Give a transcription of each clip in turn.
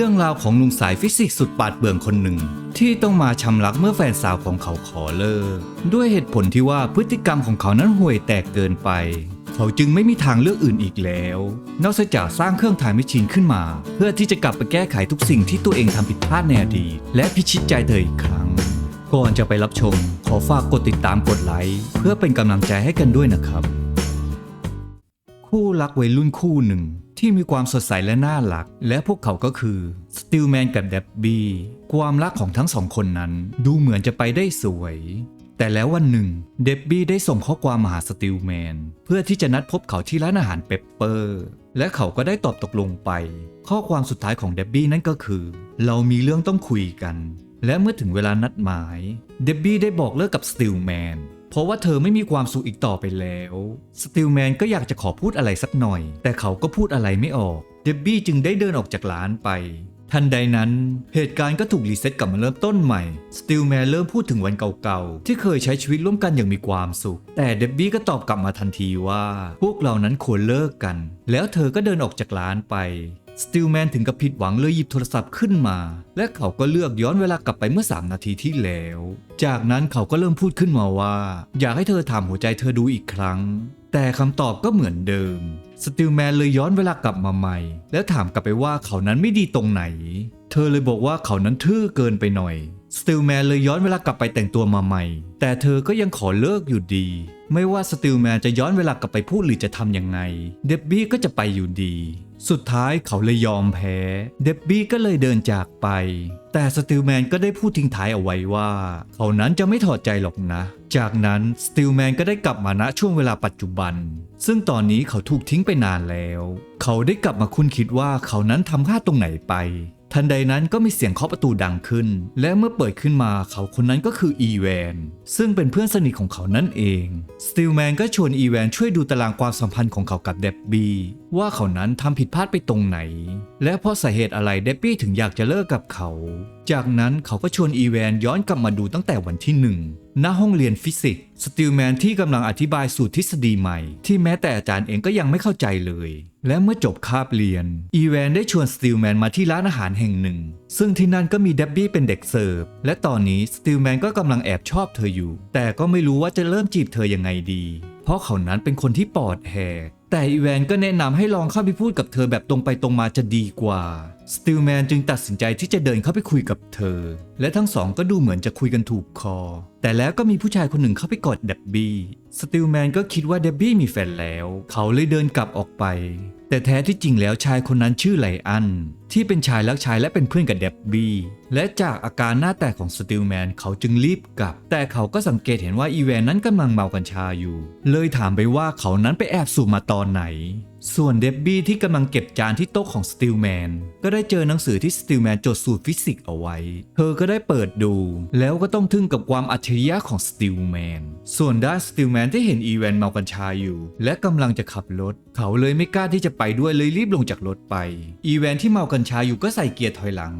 เรื่องราวของหนุ่มสายฟิสิกส์สุดปาดเบื่องคนหนึ่ง ที่ต้องมาชำรักเมื่อแฟนสาวของเขาขอเลิกด้วยเหตุผลที่ว่าพฤติกรรมของเขานั้นห่วยแตกเกินไป เขาจึงไม่มีทางเลือกอื่นอีกแล้ว นอกจากสร้างเครื่องถ่ายมิชินขึ้นมา เพื่อที่จะกลับไปแก้ไขทุกสิ่งที่ตัวเองทำผิดพลาดในอดีตและพิชิตใจเธออีกครั้ง ก่อนจะไปรับชม ขอฝากกดติดตามกดไลค์เพื่อเป็นกำลังใจให้กันด้วยนะครับ คู่รักวัยรุ่นคู่หนึ่ง ที่มีความสดใสและน่ารัก และพวกเขาก็คือสติลแมนกับเดบบี้ความรักของทั้งสองคนนั้นดูเหมือนจะไปได้สวย แต่แล้ววันหนึ่งเดบบี้ได้ส่งข้อความมาหาสติลแมนเพื่อที่จะนัดพบเขาที่ร้านอาหารเปปเปอร์ และเขาก็ได้ตอบตกลงไป ข้อความสุดท้ายของเดบบี้นั่นก็คือ เรามีเรื่องต้องคุยกัน และเมื่อถึงเวลานัดหมายเดบบี้ได้บอกเลิกกับสติลแมน เพราะว่าเธอไม่มีความสุขอีกต่อไปแล้ว สติลแมนก็อยากจะขอพูดอะไรสักหน่อย แต่เขาก็พูดอะไรไม่ออก เดบบี้จึงได้เดินออกจากร้านไป ทันใดนั้น เหตุการณ์ก็ถูกรีเซ็ตกลับมาเริ่มต้นใหม่ สติลแมนเริ่มพูดถึงวันเก่าๆ ที่เคยใช้ชีวิตร่วมกันอย่างมีความสุข แต่เดบบี้ก็ตอบกลับมาทันทีว่า พวกเรานั้นควรเลิกกัน แล้วเธอก็เดินออกจากร้านไป สติลแมนถึงกับผิดหวังเลยหยิบโทรศัพท์ขึ้นมา และเขาก็เลือกย้อนเวลากลับไปเมื่อ 3 นาทีที่แล้ว จากนั้นเขาก็เริ่มพูดขึ้นมาว่า อยากให้เธอถามหัวใจเธอดูอีกครั้ง แต่คำตอบก็เหมือนเดิม สติลแมนเลยย้อนเวลากลับมาใหม่ แล้วถามกลับไปว่าเขานั้นไม่ดีตรงไหน เธอเลยบอกว่าเขานั้นทื่อเกินไปหน่อย สติลแมนเลยย้อนเวลากลับไปแต่งตัวมาใหม่ แต่เธอก็ยังขอเลิกอยู่ดี ไม่ว่าสติลแมนจะย้อนเวลากลับไปพูดหรือจะทำยังไง เดบบี้ก็จะไปอยู่ดี สุดท้ายเขาเลยยอมแพ้ เดบบี้ก็เลยเดินจากไป แต่สติลแมนก็ได้พูดทิ้งท้ายเอาไว้ว่า เขานั้นจะไม่ถอดใจหรอกนะ จากนั้นสติลแมนก็ได้กลับมาณช่วงเวลาปัจจุบัน ซึ่งตอนนี้เขาถูกทิ้งไปนานแล้ว เขาได้กลับมาคุ้นคิดว่าเขานั้นทำพลาดตรงไหนไป ทันใดนั้นก็มีเสียงเคาะประตูดังขึ้น และเมื่อเปิดขึ้นมาเขาคนนั้นก็คืออีแวน ซึ่งเป็นเพื่อนสนิทของเขานั่นเองสติลแมนก็ชวนอีแวนช่วยดูตารางความสัมพันธ์ของเขากับเดบบี้ว่าเขานั้นทำผิดพลาดไปตรงไหน และเพราะสาเหตุอะไรเดบบี้ถึงอยากจะเลิกกับเขา จากนั้นเขาก็ชวนอีแวนย้อนกลับมาดูตั้งแต่วันที่หนึ่งณห้องเรียนฟิสิกส์สติลแมนที่กำลังอธิบายสูตรทฤษฎีใหม่ ที่แม้แต่อาจารย์เองก็ยังไม่เข้าใจเลย และเมื่อจบคาบเรียน อีแวนได้ชวนสติลแมนมาที่ร้านอาหารแห่งหนึ่ง ซึ่งที่นั่นก็มีเดบบี้เป็นเด็กเสิร์ฟ และตอนนี้สติลแมนก็กำลังแอบชอบเธออยู่ แต่ก็ไม่รู้ว่าจะเริ่มจีบเธอยังไงดี เพราะเขานั้นเป็นคนที่ปอดแหกแต่อีแวนก็แนะนำให้ลองเข้าไปพูดกับเธอแบบตรงไปตรงมาจะดีกว่า สติลแมนจึงตัดสินใจที่จะเดินเข้าไปคุยกับเธอ และทั้งสองก็ดูเหมือนจะคุยกันถูกคอ แต่แล้วก็มีผู้ชายคนหนึ่งเข้าไปกอดเดบบี้ สติลแมนก็คิดว่าเดบบี้มีแฟนแล้ว เขาเลยเดินกลับออกไป แต่แท้ที่จริงแล้วชายคนนั้นชื่อไลอัน ที่เป็นชายรักชายและเป็นเพื่อนกับเดบบี้ และจากอาการหน้าแตกของสติลแมนเขาจึงรีบกลับ แต่เขาก็สังเกตเห็นว่าอีแวนนั้นกำลังเมากัญชาอยู่ เลยถามไปว่าเขานั้นไปแอบสูบมาตอนไหนส่วนเดบบี้ที่กำลังเก็บจานที่โต๊ะของสติลแมนก็ได้เจอหนังสือที่สติลแมนจดสูตรฟิสิกส์เอาไว้ เธอก็ได้เปิดดู แล้วก็ต้องทึ่งกับความอัจฉริยะของสติลแมน ส่วนด้านสติลแมนที่เห็นอีแวนเมากัญชาอยู่ และกำลังจะขับรถ เขาเลยไม่กล้าที่จะไปด้วยเลยรีบลงจากรถไป อีแวนที่เมากัญชาอยู่ก็ใส่เกียร์ถอยหลัง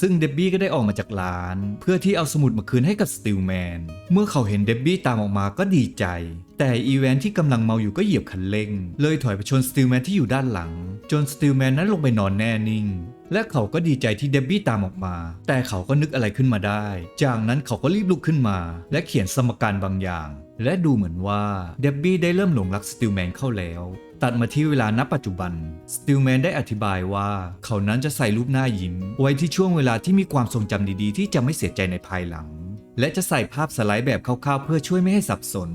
ซึ่งเดบบี้ก็ได้ออกมาจากร้าน เพื่อที่เอาสมุดมาคืนให้กับสติลแมน เมื่อเขาเห็นเดบบี้ตามออกมาก็ดีใจ แต่อีแวนที่กำลังเมาอยู่ก็เหยียบคันเร่ง เลยถอยไปชนสติลแมนที่อยู่ด้านหลัง จนสติลแมนนั้นลงไปนอนแน่นิ่งและเขาก็ดีใจที่เดบบี้ตามออกมา แต่เขาก็นึกอะไรขึ้นมาได้ จากนั้นเขาก็รีบลุกขึ้นมา และเขียนสมการบางอย่าง และดูเหมือนว่าเดบบี้ได้เริ่มหลงรักสติลแมนเข้าแล้วตัดมาที่เวลาณปัจจุบัน สติลแมนได้อธิบายว่า เขานั้นจะใส่รูปหน้ายิ้ม ไว้ที่ช่วงเวลาที่มีความทรงจำดีๆ ที่จะไม่เสียใจในภายหลัง และจะใส่ภาพสไลด์แบบคร่าวๆ เพื่อช่วยไม่ให้สับสน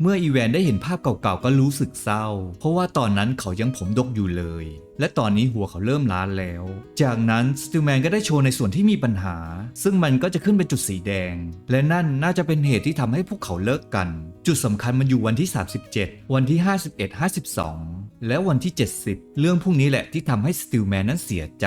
เมื่ออีแวนได้เห็นภาพเก่าๆ ก็รู้สึกเศร้า เพราะว่าตอนนั้นเขายังผมดกอยู่เลย และตอนนี้หัวเขาเริ่มล้านแล้ว จากนั้นสติลแมนก็ได้โชว์ในส่วนที่มีปัญหา ซึ่งมันก็จะขึ้นเป็นจุดสีแดง และนั่นน่าจะเป็นเหตุที่ทำให้พวกเขาเลิกกัน จุดสำคัญมันอยู่วันที่ 37 วันที่ 51 52 และวันที่ 70 เรื่องพวกนี้แหละที่ทำให้สติลแมนนั้นเสียใจ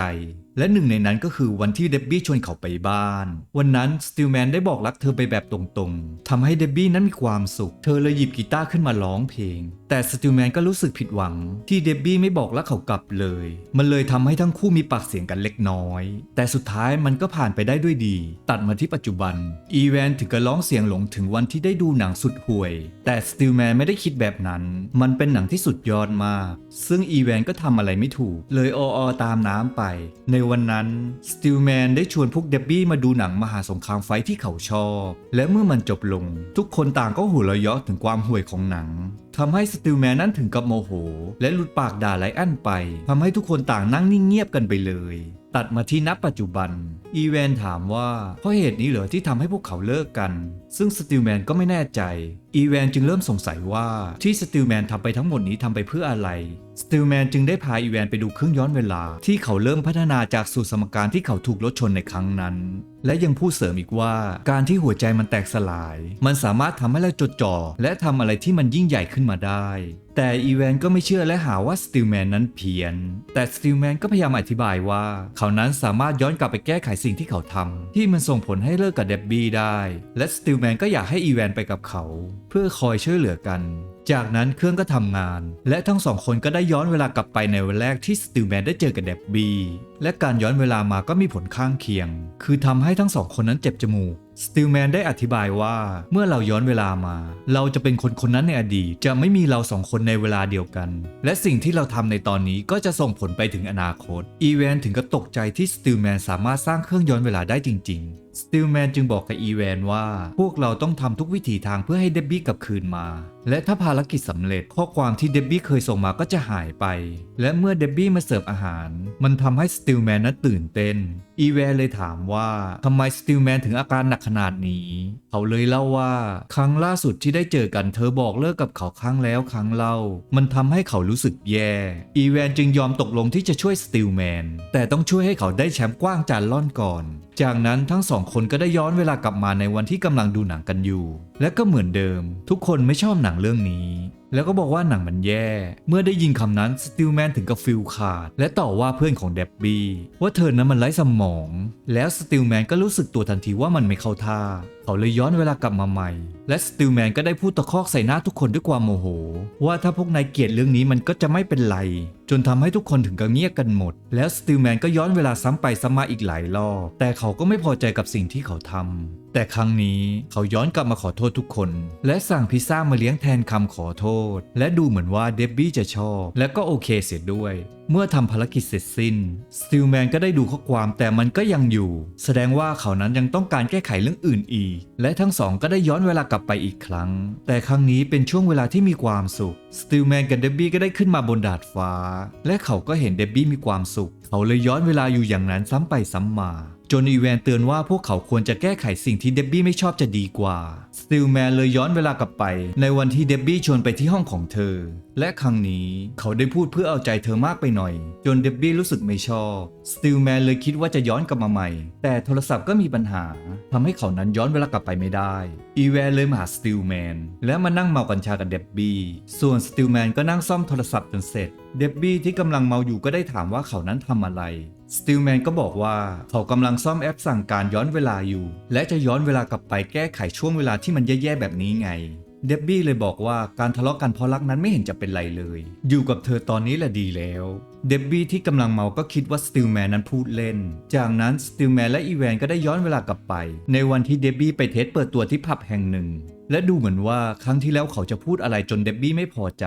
และหนึ่งในนั้นก็คือวันที่เดบบี้ชวนเขาไปบ้าน วันนั้นสติลแมนได้บอกรักเธอไปแบบตรงๆทำให้เดบบี้นั้นมีความสุข เธอเลยหยิบกีตาร์ขึ้นมาร้องเพลงแต่สติลแมนก็รู้สึกผิดหวัง ที่เดบบี้ไม่บอกรักเขากลับเลย มันเลยทำให้ทั้งคู่มีปากเสียงกันเล็กน้อย แต่สุดท้ายมันก็ผ่านไปได้ด้วยดี ตัดมาที่ปัจจุบัน อีแวนถึงกับร้องเสียงหลงถึงวันที่ได้ดูหนังสุดห่วย แต่สติลแมนไม่ได้คิดแบบนั้น มันเป็นหนังที่สุดยอดมาก ซึ่งอีแวนก็ทำอะไรไม่ถูก เลยอออตามน้ำไป ในวันนั้นสติลแมนได้ชวนพวกเดบบี้มาดูหนังมหาสงครามไฟที่เขาชอบ และเมื่อมันจบลง ทุกคนต่างก็หัวเราะยาะถึงความห่วยของหนัง ทำให้สติลแมนนั้นถึงกับโมโห และหลุดปากด่าไลอ้อนไปทำให้ทุกคนต่างนั่งนิ่งเงียบกันไปเลย ตัดมาที่นับปัจจุบัน อีแวนถามว่าเพราะเหตุนี้เหรอที่ทำให้พวกเขาเลิกกัน ซึ่งสติลแมนก็ไม่แน่ใจ อีแวนจึงเริ่มสงสัยว่าที่สติลแมนทำไปทั้งหมดนี้ทำไปเพื่ออะไร สติลแมนจึงได้พาอีแวนไปดูเครื่องย้อนเวลา ที่เขาเริ่มพัฒนาจากสู่สมการที่เขาถูกรถชนในครั้งนั้น และยังพูดเสริมอีกว่าการที่หัวใจมันแตกสลาย มันสามารถทำให้เราจดจ่อและทำอะไรที่มันยิ่งใหญ่ขึ้นมาได้ แต่อีแวนก็ไม่เชื่อและหาว่าสติลแมนนั้นเพี้ยน แต่สติลแมนก็พยายามอธิบายว่า เขานั้นสามารถย้อนกลับไปแก้ไขสิ่งที่เขาทำที่มันส่งผลให้เลิกกับเดบบี้ได้ และสติลแมนก็อยากให้อีแวนไปกับเขา เพื่อคอยช่วยเหลือกัน จากนั้นเครื่องก็ทำงาน และทั้งสองคนก็ได้ย้อนเวลากลับไปในวันแรกที่สติลแมนได้เจอกับเดบบี้และการย้อนเวลามาก็มีผลข้างเคียง คือทำให้ทั้งสองคนนั้นเจ็บจมูก สติลแมนได้อธิบายว่าเมื่อเราย้อนเวลามา เราจะเป็นคนคนนั้นในอดีต จะไม่มีเราสองคนในเวลาเดียวกัน และสิ่งที่เราทำในตอนนี้ก็จะส่งผลไปถึงอนาคต อีแวนถึงกับตกใจที่สติลแมนสามารถสร้างเครื่องย้อนเวลาได้จริง ๆ สติลแมนจึงบอกกับอีแวนว่า พวกเราต้องทำทุกวิถีทางเพื่อให้เดบบี้กลับคืนมา และถ้าภารกิจสำเร็จข้อความที่เดบบี้เคยส่งมาก็จะหายไป และเมื่อเดบบี้มาเสิร์ฟอาหาร มันทำให้สติลแมนนั้นตื่นเต้น อีแวนเลยถามว่าทำไมสติลแมนถึงอาการหนักขนาดนี้ เขาเลยเล่าว่า ครั้งล่าสุดที่ได้เจอกันเธอบอกเลิกกับเขาครั้งแล้วครั้งเล่า มันทำให้เขารู้สึกแย่ อีแวนจึงยอมตกลงที่จะช่วยสติลแมน แต่ต้องช่วยให้เขาได้แชมป์กว้างจานล่อนก่อน จากนั้นทั้งสองคนก็ได้ย้อนเวลากลับมาในวันที่กำลังดูหนังกันอยู่ และก็เหมือนเดิม ทุกคนไม่ชอบหนังเรื่องนี้ แล้วก็บอกว่าหนังมันแย่ เมื่อได้ยินคำนั้นสติลแมนถึงกับฟิลขาด และต่อว่าเพื่อนของเดบบี้ว่าเธอนั้นมันไร้สมอง แล้วสติลแมนก็รู้สึกตัวทันทีว่ามันไม่เข้าท่า เขาเลยย้อนเวลากลับมาใหม่ และสติลแมนก็ได้พูดตะคอกใส่หน้าทุกคนด้วยความโมโห ว่าถ้าพวกนายเกลียดเรื่องนี้มันก็จะไม่เป็นไร จนทำให้ทุกคนถึงกับเงียบกันหมด แล้วสติลแมนก็ย้อนเวลาซ้ำไปซ้ำมาอีกหลายรอบ แต่เขาก็ไม่พอใจกับสิ่งที่เขาทำแต่ครั้งนี้เขาย้อนกลับมาขอโทษทุกคน และสั่งพิซซ่ามาเลี้ยงแทนคำขอโทษ และดูเหมือนว่าเดบบี้จะชอบ และก็โอเคเสียด้วย เมื่อทำภารกิจเสร็จสิ้นสติลแมนก็ได้ดูข้อความแต่มันก็ยังอยู่ แสดงว่าเขานั้นยังต้องการแก้ไขเรื่องอื่นอีก และทั้งสองก็ได้ย้อนเวลากลับไปอีกครั้ง แต่ครั้งนี้เป็นช่วงเวลาที่มีความสุขสติลแมนกับเดบบี้ก็ได้ขึ้นมาบนดาดฟ้า และเขาก็เห็นเดบบี้มีความสุข เขาเลยย้อนเวลาอยู่อย่างนั้นซ้ำไปซ้ำมา จนอีแวนเตือนว่าพวกเขาควรจะแก้ไขสิ่งที่เดบบี้ไม่ชอบจะดีกว่า สติลแมนเลยย้อนเวลากลับไป ในวันที่เดบบี้ชวนไปที่ห้องของเธอ และครั้งนี้เขาได้พูดเพื่อเอาใจเธอมากไปหน่อย จนเดบบี้รู้สึกไม่ชอบ สติลแมนเลยคิดว่าจะย้อนกลับมาใหม่ แต่โทรศัพท์ก็มีปัญหาทำให้เขานั้นย้อนเวลากลับไปไม่ได้ อีแวนเลยมาหาสติลแมนและมานั่งเมากัญชากับเดบบี้ ส่วนสติลแมนก็นั่งซ่อมโทรศัพท์จนเสร็จ เดบบี้ที่กำลังเมาอยู่ก็ได้ถามว่าเขานั้นทำอะไร สติลแมนก็บอกว่าเขากำลังซ่อมแอปสั่งการย้อนเวลาอยู่ และจะย้อนเวลากลับไปแก้ไขช่วงเวลาที่มันแย่ๆแบบนี้ไง เดบบี้เลยบอกว่าการทะเลาะกันเพราะรักนั้นไม่เห็นจะเป็นไรเลย อยู่กับเธอตอนนี้แหละดีแล้ว เดบบี้ที่กำลังเมาก็คิดว่าสติลแมนนั้นพูดเล่น จากนั้นสติลแมนและอีแวนก็ได้ย้อนเวลากลับไป ในวันที่เดบบี้ไปเทสเปิดตัวที่ผับแห่งหนึ่ง และดูเหมือนว่าครั้งที่แล้วเขาจะพูดอะไรจนเดบบี้ไม่พอใจ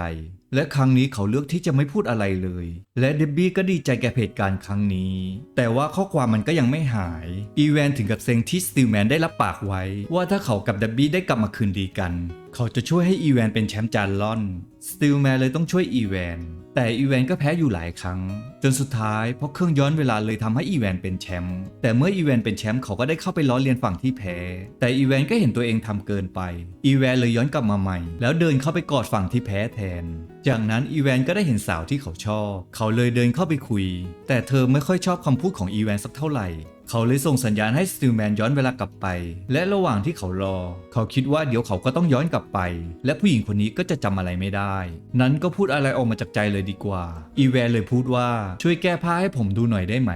และครั้งนี้เขาเลือกที่จะไม่พูดอะไรเลย และเดบบี้ก็ดีใจแก่เหตุการณ์ครั้งนี้ แต่ว่าข้อความมันก็ยังไม่หาย อีแวนถึงกับเซ็งที่สติลแมนได้รับปากไว้ ว่าถ้าเขากับเดบบี้ได้กลับมาคืนดีกัน เขาจะช่วยให้อีแวนเป็นแชมป์จานล่อนสติลแมนเลยต้องช่วยอีแวน แต่อีแวนก็แพ้อยู่หลายครั้ง จนสุดท้ายเพราะเครื่องย้อนเวลาเลยทำให้อีแวนเป็นแชมป์แต่เมื่ออีแวนเป็นแชมป์เขาก็ได้เข้าไปล้อเลียนฝั่งที่แพ้ แต่อีแวนก็เห็นตัวเองทำเกินไป อีแวนเลยย้อนกลับมาใหม่ แล้วเดินเข้าไปกอดฝั่งที่แพ้แทน จากนั้นอีแวนก็ได้เห็นสาวที่เขาชอบ เขาเลยเดินเข้าไปคุย แต่เธอไม่ค่อยชอบคำพูดของอีแวนสักเท่าไหร่ เขาเลยส่งสัญญาณให้สติลแมนย้อนเวลากลับไป และระหว่างที่เขารอ เขาคิดว่าเดี๋ยวเขาก็ต้องย้อนกลับไป และผู้หญิงคนนี้ก็จะจำอะไรไม่ได้ นั้นก็พูดอะไรออกมาจากใจเลยดีกว่า อีแวนเลยพูดว่าช่วยแก้ผ้าให้ผมดูหน่อยได้ไหม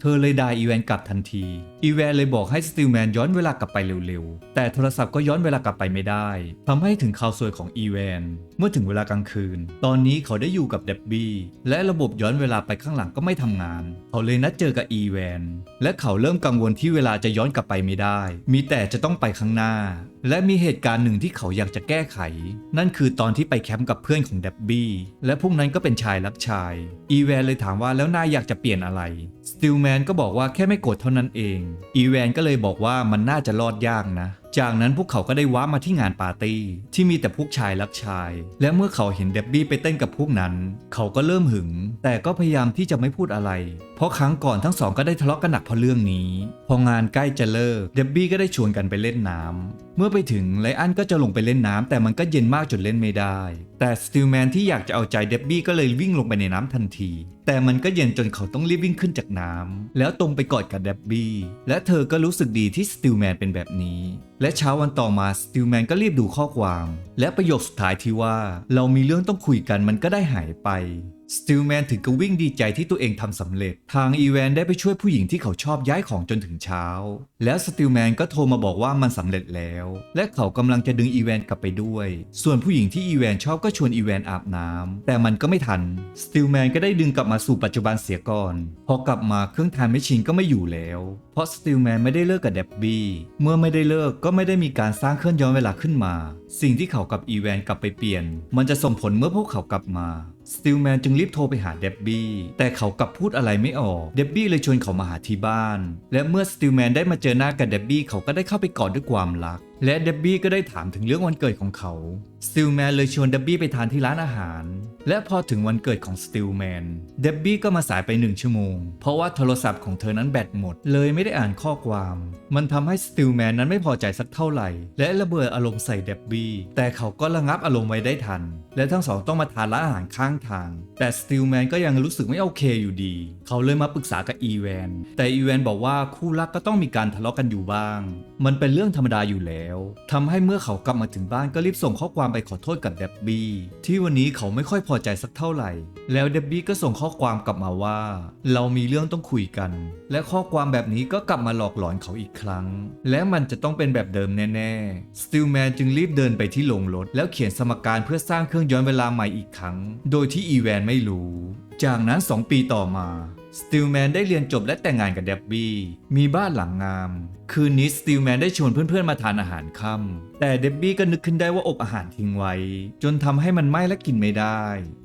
เธอเลยด่าอีแวนกลับทันที อีแวนเลยบอกให้สติลแมนย้อนเวลากลับไปเร็วๆ แต่โทรศัพท์ก็ย้อนเวลากลับไปไม่ได้ทำให้ถึงข่าวสวยของอีแวน เมื่อถึงเวลากลางคืน ตอนนี้เขาได้อยู่กับเดบบี้ และระบบย้อนเวลาไปข้างหลังก็ไม่ทำงาน เขาเลยนัดเจอกับอีแวน และเขาเริ่มกังวลที่เวลาจะย้อนกลับไปไม่ได้ มีแต่จะต้องไปข้างหน้า และมีเหตุการณ์หนึ่งที่เขาอยากจะแก้ไข นั่นคือตอนที่ไปแคมป์กับเพื่อนของเดบบี้และพวกนั้นก็เป็นชายรักชาย อีแวนเลยถามว่าแล้วนายอยากจะเปลี่ยนอะไรสติลแมนก็บอกว่าแค่ไม่โกรธเท่านั้นเอง อีแวนก็เลยบอกว่ามันน่าจะรอดยากนะ จากนั้นพวกเขาก็ได้ว้ามาที่งานปาร์ตี้ที่มีแต่พวกชายรักชาย และเมื่อเขาเห็นเดบบี้ไปเต้นกับพวกนั้น เขาก็เริ่มหึง แต่ก็พยายามที่จะไม่พูดอะไร เพราะครั้งก่อนทั้งสองก็ได้ทะเลาะกันหนักเพราะเรื่องนี้ พองานใกล้จะเลิกเดบบี้ก็ได้ชวนกันไปเล่นน้ำเมื่อไปถึงไลอันก็จะลงไปเล่นน้ำแต่มันก็เย็นมากจนเล่นไม่ได้ แต่สติลแมนที่อยากจะเอาใจเดบบี้ก็เลยวิ่งลงไปในน้ำทันที แต่มันก็เย็นจนเขาต้องรีบวิ่งขึ้นจากน้ำแล้วตรงไปกอดกับเดบบี้และเธอก็รู้สึกดีที่สติลแมนเป็นแบบนี้ และเช้าวันต่อมาสติลแมนก็รีบดูข้อความ และประโยคสุดท้ายที่ว่า เรามีเรื่องต้องคุยกันมันก็ได้หายไป สติลแมนถึงกับวิ่งดีใจที่ตัวเองทำสำเร็จ ทางอีแวนได้ไปช่วยผู้หญิงที่เขาชอบย้ายของจนถึงเช้า แล้วสติลแมนก็โทรมาบอกว่ามันสำเร็จแล้ว และเขากำลังจะดึงอีแวนกลับไปด้วย ส่วนผู้หญิงที่อีแวนชอบก็ชวนอีแวนอาบน้ำแต่มันก็ไม่ทัน สติลแมนก็ได้ดึงกลับมาสู่ปัจจุบันเสียก่อน พอกลับมาเครื่องทานไม่ชินก็ไม่อยู่แล้ว เพราะสติลแมนไม่ได้เลิกกับเดบบี้ เมื่อไม่ได้เลิกก็ไม่ได้มีการสร้างเครื่องย้อนเวลาขึ้นมา สิ่งที่เขากับอีแวนกลับไปเปลี่ยน มันจะส่งผลเมื่อพวกเขากลับมา สติลแมนจึงรีบโทรไปหาเดบบี้แต่เขากลับพูดอะไรไม่ออกเดบบี้เลยชวนเขามาหาที่บ้าน และเมื่อสติลแมนได้มาเจอหน้ากับเดบบี้เขาก็ได้เข้าไปกอดด้วยความรัก และเดบบี้ก็ได้ถามถึงเรื่องวันเกิดของเขา สติลแมนเลยชวนเดบบี้ไปทานที่ร้านอาหาร และพอถึงวันเกิดของสติลแมนเดบบี้ก็มาสายไปหนึ่งชั่วโมง เพราะว่าโทรศัพท์ของเธอนั้นแบตหมด เลยไม่ได้อ่านข้อความ มันทำให้สติลแมนนั้นไม่พอใจสักเท่าไหร่ และระเบิดอารมณ์ใส่เดบบี้แต่เขาก็ระงับอารมณ์ไว้ได้ทัน และทั้งสองต้องมาทานร้านอาหารข้างทาง แต่สติลแมนก็ยังรู้สึกไม่โอเคอยู่ดี เขาเลยมาปรึกษากับอีแวนแต่อีแวนบอกว่าคู่รักก็ต้องมีการทะเลาะกันอยู่บ้าง มันเป็นเรื่องธรรมดาอยู่แล้วทำให้เมื่อเขากลับมาถึงบ้านก็รีบส่งข้อความไปขอโทษกับเดบบี้ที่วันนี้เขาไม่ค่อยพอใจสักเท่าไหร่ แล้วเดบบี้ก็ส่งข้อความกลับมาว่า เรามีเรื่องต้องคุยกัน และข้อความแบบนี้ก็กลับมาหลอกหลอนเขาอีกครั้ง และมันจะต้องเป็นแบบเดิมแน่ๆสติลแมนจึงรีบเดินไปที่โรงรถ แล้วเขียนสมการเพื่อสร้างเครื่องย้อนเวลาใหม่อีกครั้ง โดยที่อีแวนไม่รู้ จากนั้น 2 ปีต่อมา สติลแมนได้เรียนจบและแต่งงานกับเดบบี้มีบ้านหลังงาม คืนนี้สติลแมนได้ชวนเพื่อนๆมาทานอาหารค่ำแต่เดบบี้ก็นึกขึ้นได้ว่าอบอาหารทิ้งไว้ จนทำให้มันไหม้และกินไม่ได้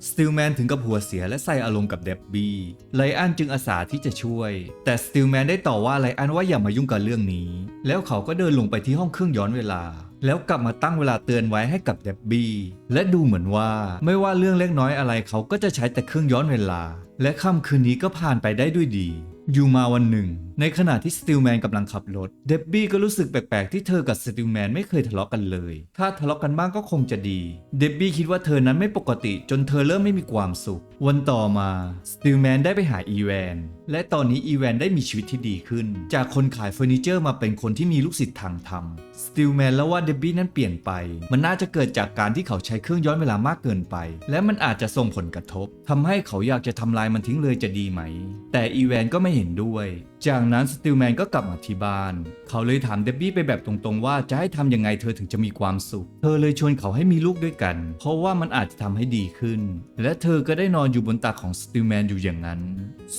สติลแมนถึงกับหัวเสียและใส่อารมณ์กับเดบบี้ไลอันจึงอาสาที่จะช่วย แต่สติลแมนได้ต่อว่าไลอันว่าอย่ามายุ่งกับเรื่องนี้ แล้วเขาก็เดินลงไปที่ห้องเครื่องย้อนเวลาแล้วกลับมาตั้งเวลาเตือนไว้ให้กับเดบบี้และดูเหมือนว่าไม่ว่าเรื่องเล็กน้อยอะไรเขาก็จะใช้แต่เครื่องย้อนเวลา และค่ำคืนนี้ก็ผ่านไปได้ด้วยดี อยู่มาวันหนึ่ง ในขณะที่สติลแมนกำลังขับรถ เดบบี้ก็รู้สึกแปลกๆ ที่เธอกับสติลแมนไม่เคยทะเลาะกันเลย ถ้าทะเลาะกันบ้างก็คงจะดี เดบบี้คิดว่าเธอนั้นไม่ปกติจนเธอเริ่มไม่มีความสุข วันต่อมาสติลแมนได้ไปหาอีแวน และตอนนี้อีแวนได้มีชีวิตที่ดีขึ้น จากคนขายเฟอร์นิเจอร์มาเป็นคนที่มีลูกศิษย์ทางธรรม สติลแมนแล้วว่าเดบบี้นั้นเปลี่ยนไป มันน่าจะเกิดจากการที่เขาใช้เครื่องย้อนเวลามากเกินไป และมันอาจจะส่งผลกระทบทำให้เขาอยากจะทำลายมันทิ้งเลยจะดีไหม แต่อีแวนก็ไม่เห็นด้วย จากนั้นสติลแมนก็กลับมาที่บ้าน เขาเลยถามเดบบี้ไปแบบตรงๆว่าจะให้ทำยังไงเธอถึงจะมีความสุข เธอเลยชวนเขาให้มีลูกด้วยกัน เพราะว่ามันอาจจะทำให้ดีขึ้น และเธอก็ได้นอนอยู่บนตักของสติลแมนอยู่อย่างนั้น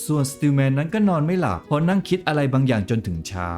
ส่วนสติลแมนนั้นก็นอนไม่หลับเพราะนั่งคิดอะไรบางอย่างจนถึงเช้า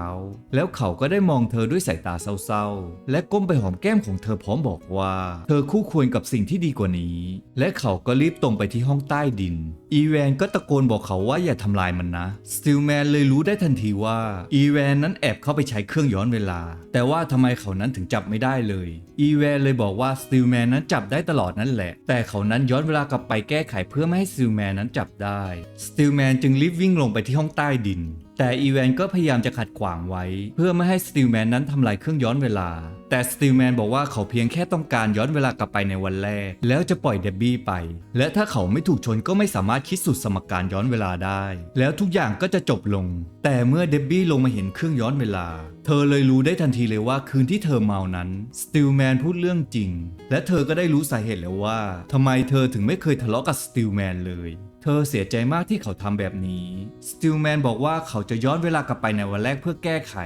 แล้วเขาก็ได้มองเธอด้วยสายตาเศร้าๆ และก้มไปหอมแก้มของเธอพร้อมบอกว่า เธอคู่ควรกับสิ่งที่ดีกว่านี้ และเขาก็รีบตรงไปที่ห้องใต้ดิน อีแวนก็ตะโกนบอกเขาว่าอย่าทำลายมันนะสติลแมนเลยรูู้้ได้ทันทีว่าอีแวนนั้นแอบเข้าไปใช้เครื่องย้อนเวลา แต่ว่าทำไมเขานั้นถึงจับไม่ได้เลยอีแวนเลยบอกว่าสติลแมนนั้นจับได้ตลอดนั่นแหละ แต่เขานั้นย้อนเวลากลับไปแก้ไขเพื่อไม่ให้สติลแมนนั้นจับได้สติลแมนจึงรีบวิ่งลงไปที่ห้องใต้ดินแต่อีแวนก็พยายามจะขัดขวางไว้ เพื่อไม่ให้สติลแมนนั้นทำลายเครื่องย้อนเวลา แต่สติลแมนบอกว่าเขาเพียงแค่ต้องการย้อนเวลากลับไปในวันแรก แล้วจะปล่อยเดบบี้ไป และถ้าเขาไม่ถูกชนก็ไม่สามารถคิดสูตรสมการย้อนเวลาได้ แล้วทุกอย่างก็จะจบลง แต่เมื่อเดบบี้ลงมาเห็นเครื่องย้อนเวลา เธอเลยรู้ได้ทันทีเลยว่าคืนที่เธอเมานั้นสติลแมนพูดเรื่องจริง และเธอก็ได้รู้สาเหตุแล้วว่าทำไมเธอถึงไม่เคยทะเลาะกับสติลแมนเลย เธอเสียใจมากที่เขาทำแบบนี้ สติลแมนบอกว่าเขาจะย้อนเวลากลับไปในวันแรกเพื่อแก้ไข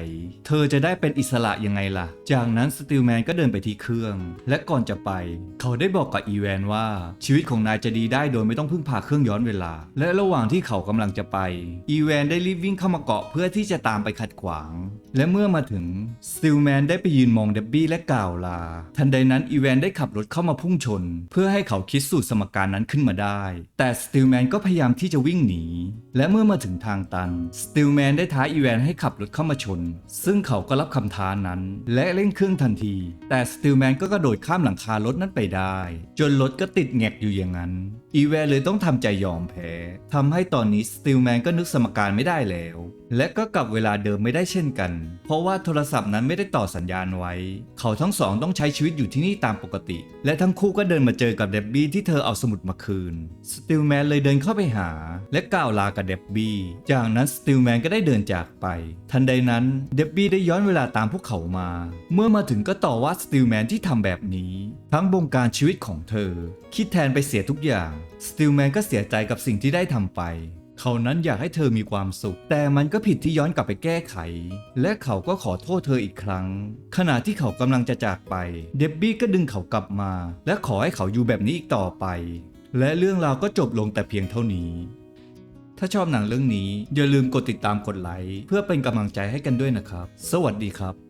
เธอจะได้เป็นอิสระยังไงล่ะ จากนั้นสติลแมนก็เดินไปที่เครื่อง และก่อนจะไป เขาได้บอกกับอีแวนว่า ชีวิตของนายจะดีได้โดยไม่ต้องพึ่งพาเครื่องย้อนเวลา และระหว่างที่เขากำลังจะไป อีแวนได้รีบวิ่งเข้ามาเกาะเพื่อที่จะตามไปขัดขวาง และเมื่อมาถึงสติลแมนได้ไปยืนมองเดบบี้และกล่าวลา ทันใดนั้นอีแวนได้ขับรถเข้ามาพุ่งชน เพื่อให้เขาคิดสูตรสมการนั้นขึ้นมาได้ แต่สติลแมนก็พยายามที่จะวิ่งหนี และเมื่อมาถึงทางตันสติลแมนได้ท้าอีแวนให้ขับรถเข้ามาชน ซึ่งเขาก็รับคำท้านั้น และเร่งเครื่องทันที แต่สติลแมนก็กระโดดข้ามหลังคารถนั้นไปได้ จนรถก็ติดแงกอยู่อย่างนั้นอีแวนเลยต้องทำใจยอมแพ้ทำให้ตอนนี้สติลแมนก็นึกสมการไม่ได้แล้ว และก็กลับเวลาเดิมไม่ได้เช่นกัน เพราะว่าโทรศัพท์นั้นไม่ได้ต่อสัญญาณไว้ เขาทั้งสองต้องใช้ชีวิตอยู่ที่นี่ตามปกติ และทั้งคู่ก็เดินมาเจอกับเดบบี้ที่เธอเอาสมุดมาคืนสติลแมนเลยเดินเข้าไปหา และกล่าวลากับเดบบี้จากนั้นสติลแมนก็ได้เดินจากไป ทันใดนั้นเดบบี้ได้ย้อนเวลาตามพวกเขามา เมื่อมาถึงก็ต่อว่าสติลแมนที่ทำแบบนี้ ทั้งบงการชีวิตของเธอ คิดแทนไปเสียทุกอย่างสติลแมนก็เสียใจกับสิ่งที่ได้ทำไป เขานั้นอยากให้เธอมีความสุข แต่มันก็ผิดที่ย้อนกลับไปแก้ไข และเขาก็ขอโทษเธออีกครั้ง ขณะที่เขากำลังจะจากไป เดบบี้ก็ดึงเขากลับมา และขอให้เขาอยู่แบบนี้อีกต่อไป และเรื่องราวก็จบลงแต่เพียงเท่านี้ ถ้าชอบหนังเรื่องนี้อย่าลืมกดติดตามกดไลค์เพื่อเป็นกำลังใจให้กันด้วยนะครับ สวัสดีครับ